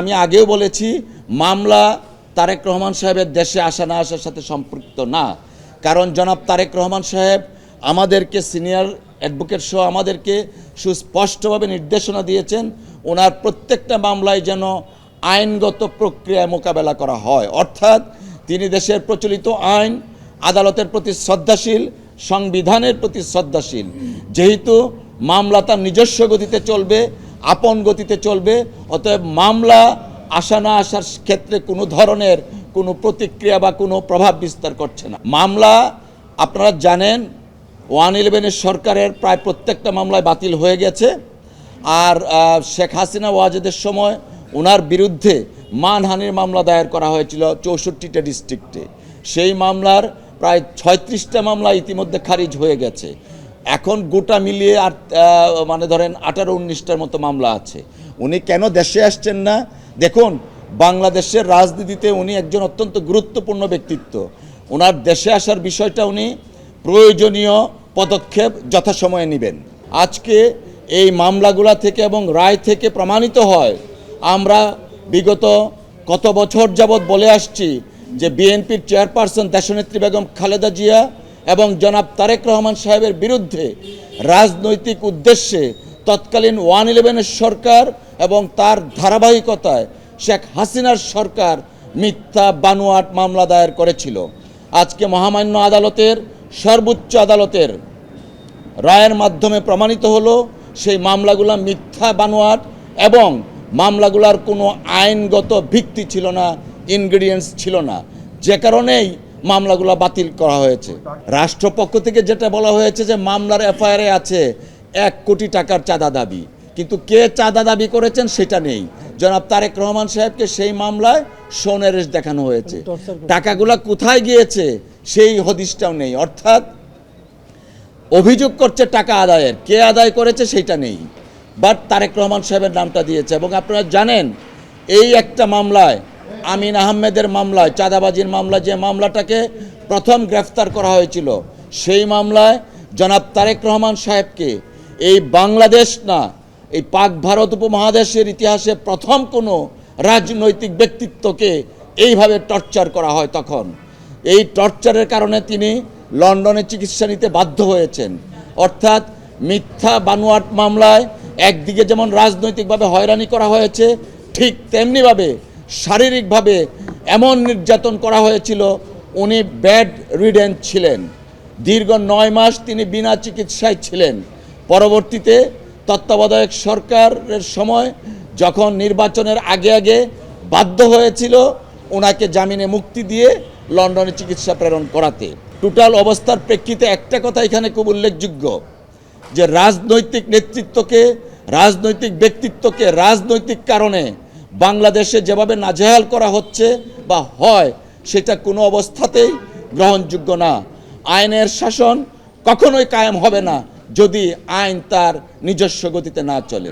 আমি আগেও বলেছি, মামলা তারেক রহমান সাহেবের দেশে আসা না আসার সাথে সম্পৃক্ত না। কারণ জনাব তারেক রহমান সাহেব আমাদেরকে সিনিয়র অ্যাডভোকেট সহ আমাদেরকে সুস্পষ্টভাবে নির্দেশনা দিয়েছেন, ওনার প্রত্যেকটা মামলায় যেন আইনগত প্রক্রিয়ায় মোকাবেলা করা হয়। অর্থাৎ তিনি দেশের প্রচলিত আইন, আদালতের প্রতি শ্রদ্ধাশীল, সংবিধানের প্রতি শ্রদ্ধাশীল। যেহেতু মামলা তার নিজস্ব গতিতে চলবে আপন গতিতে চলবে, অতএব মামলা আসা না আসার ক্ষেত্রে কোনো ধরনের কোনো প্রতিক্রিয়া বা কোনো প্রভাব বিস্তার করছে না। মামলা, আপনারা জানেন, ওয়ান ইলেভেনের সরকারের প্রায় প্রত্যেকটা মামলায় বাতিল হয়ে গেছে। আর শেখ হাসিনা ওয়াজেদের সময় ওনার বিরুদ্ধে মানহানির মামলা দায়ের করা হয়েছিল চৌষট্টিটা ডিস্ট্রিক্টে। সেই মামলার প্রায় ছয়ত্রিশটা মামলা ইতিমধ্যে খারিজ হয়ে গেছে। এখন গোটা মিলিয়ে আর মানে ধরেন আঠারো উনিশটার মতো মামলা আছে। উনি কেন দেশে আসছেন না? দেখুন, বাংলাদেশের রাজনীতিতে উনি একজন অত্যন্ত গুরুত্বপূর্ণ ব্যক্তিত্ব। ওনার দেশে আসার বিষয়টা উনি প্রয়োজনীয় পদক্ষেপ যথাসময়ে নেবেন। আজকে এই মামলাগুলা থেকে এবং রায় থেকে প্রমাণিত হয়, আমরা বিগত কত বছর যাবৎ বলে আসছি যে বিএনপির চেয়ারপারসন দেশনেত্রী বেগম খালেদা জিয়া এবং জনাব তারেক রহমান সাহেবের বিরুদ্ধে রাজনৈতিক উদ্দেশ্যে তৎকালীন ওয়ান ইলেভেনের সরকার এবং তার ধারাবাহিকতায় শেখ হাসিনার সরকার মিথ্যা বানুয়াট মামলা দায়ের করেছিল। আজকে মহামান্য আদালতের, সর্বোচ্চ আদালতের রায়ের মাধ্যমে প্রমাণিত হলো, সেই মামলাগুলো মিথ্যা বানোয়াট এবং মামলাগুলার কোনো আইনগত ভিত্তি ছিল না ইনগ্রিডিয়েন্টস ছিল না। যে কারণেই মামলাগুলো বাতিল করা হয়েছে। রাষ্ট্রপক্ষ থেকে যেটা বলা হয়েছে যে মামলার এফআইআরে আছে এক কোটি টাকার চাঁদা দাবি। কিন্তু কে চাঁদা দাবি করেছেন সেটা নেই। জনাব তারেক রহমান সাহেবকে সেই মামলায় সোনেরেশ দেখানো হয়েছে। টাকাগুলা কোথায় গিয়েছে সেই হদিশটাও নেই। অর্থাৎ অভিযোগ করছে টাকা আদায়ের। কে আদায় করেছে সেটা নেই। বাট তারেক রহমান সাহেবের নামটা দিয়েছে। এবং আপনারা জানেন এই একটা মামলায় আমিন আহমেদের মামলায়, চাঁদাবাজির মামলা যে মামলাটাকে প্রথম গ্রেফতার করা হয়েছিল, সেই মামলায় জনাব তারেক রহমান সাহেবকে এই বাংলাদেশ না, এই পাক ভারত উপমহাদেশের ইতিহাসে প্রথম কোনো রাজনৈতিক ব্যক্তিত্বকে এইভাবে টর্চার করা হয় তখন। এই টর্চারের কারণে তিনি লন্ডনে চিকিৎসা নিতে বাধ্য হয়েছেন। অর্থাৎ মিথ্যা বানোয়াট মামলায় একদিকে যেমন রাজনৈতিকভাবে হয়রানি করা হয়েছে, ঠিক তেমনিভাবে শারীরিকভাবে এমন নির্যাতন করা হয়েছিল, উনি ব্যাড রিডেন্ট ছিলেন। দীর্ঘ নয় মাস তিনি বিনা চিকিৎসায় ছিলেন। পরবর্তীতে তত্ত্বাবধায়ক সরকারের সময় যখন নির্বাচনের আগে আগে বাধ্য হয়েছিল ওনাকে জামিনে মুক্তি দিয়ে লন্ডনে চিকিৎসা প্রেরণ করাতে। টোটাল অবস্থার প্রেক্ষিতে একটা কথা এখানে খুব উল্লেখযোগ্য, যে রাজনৈতিক নেতৃত্বকে, রাজনৈতিক ব্যক্তিত্বকে, রাজনৈতিক কারণে বাংলাদেশে যেভাবে নাজেহাল করা হচ্ছে বা হয়, সেটা কোনো অবস্থাতেই গ্রহণযোগ্য না। আইনের শাসন কখনোই কায়েম হবে না যদি আইন তার নিজস্ব গতিতে না চলে।